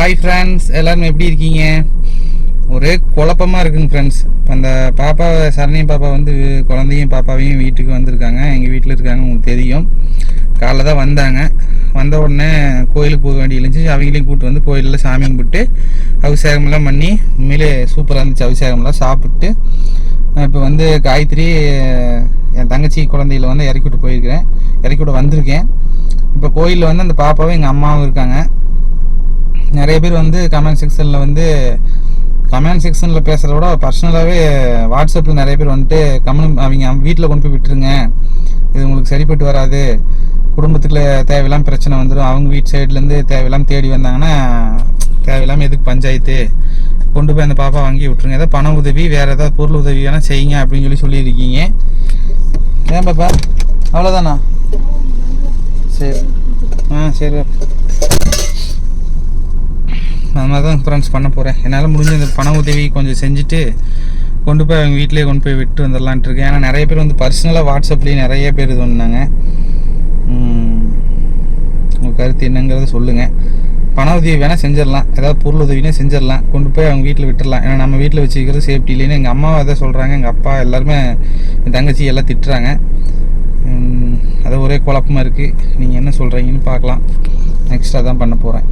Hi friends எல்லோரும் எப்படி இருக்கீங்க? ஒரே குழப்பமாக இருக்குங்க ஃப்ரெண்ட்ஸ் இப்போ அந்த பாப்பா சரணியும் பாப்பா வந்து குழந்தையும் பாப்பாவையும் வீட்டுக்கு வந்திருக்காங்க. எங்கள் வீட்டில் இருக்காங்க உங்களுக்கு தெரியும். காலைல தான் வந்தாங்க. வந்த உடனே கோயிலுக்கு போக வேண்டிய இருந்துச்சு. அவங்களையும் கூப்பிட்டு வந்து கோயிலில் சாமி கும்பிட்டு அபிஷேகம்லாம் பண்ணி உண்மையிலே சூப்பராக இருந்துச்சு அபிஷேகம்லாம் சாப்பிட்டு. இப்போ வந்து காயத்ரி என் தங்கச்சி குழந்தையில வந்து இறக்கி விட்டு போயிருக்கிறேன். இறக்கி விட்டு வந்திருக்கேன். இப்போ கோயிலில் வந்து அந்த பாப்பாவும் எங்கள் அம்மாவும் இருக்காங்க. நிறைய பேர் வந்து கமெண்ட் செக்ஷனில் வந்து கமெண்ட் செக்ஷனில் பேசுகிறத விட பர்சனலாகவே வாட்ஸ்அப்பில் நிறைய பேர் வந்துட்டு கமெண்ட் அவங்க வீட்டில் கொண்டு போய் விட்டுருங்க. இது உங்களுக்கு சரிப்பட்டு வராது. குடும்பத்துக்குள்ள தேவையில்லாமல் பிரச்சனை வந்துடும் அவங்க வீட்டு சைட்லேருந்து தேவையில்லாம தேடி வந்தாங்கன்னா தேவையில்லாமல் எதுக்கு பஞ்சாயத்து? கொண்டு போய் அந்த பாப்பா வாங்கி விட்டுருங்க. ஏதாவது பண உதவி வேறு ஏதாவது பொருள் உதவி வேணால் செய்யுங்க அப்படின்னு சொல்லி சொல்லியிருக்கீங்க. ஏன் பாப்பா? அவ்வளோதானா சரி. ஆ சரி அது மாதிரி தான் ஃப்ரெண்ட்ஸ் பண்ண போகிறேன் என்னால் முடிஞ்ச இந்த பண உதவி கொஞ்சம் செஞ்சுட்டு கொண்டு போய் அவங்க வீட்டிலேயே கொண்டு போய் விட்டு வந்துடலான்ட்டு இருக்கேன். ஏன்னா நிறைய பேர் வந்து பர்சனலாக வாட்ஸ்அப்லேயே நிறைய பேர் இது பண்ணாங்க. உங்கள் கருத்து என்னங்கிறத சொல்லுங்கள் பண உதவி வேணால் செஞ்சிடலாம் ஏதாவது பொருள் உதவினா செஞ்சிடலாம் கொண்டு போய் அவங்க வீட்டில் விட்டுடலாம் ஏன்னா நம்ம வீட்டில் வச்சுக்கிறது சேஃப்டி இல்லைன்னு எங்கள் அம்மாவை அதை சொல்கிறாங்க எங்கள் அப்பா எல்லாருமே என் தங்கச்சி எல்லாம் திட்டுறாங்க. அது ஒரே குழப்பமாக இருக்குது நீங்கள் என்ன சொல்கிறீங்கன்னு பார்க்கலாம். நெக்ஸ்ட் அதான் பண்ண போகிறேன்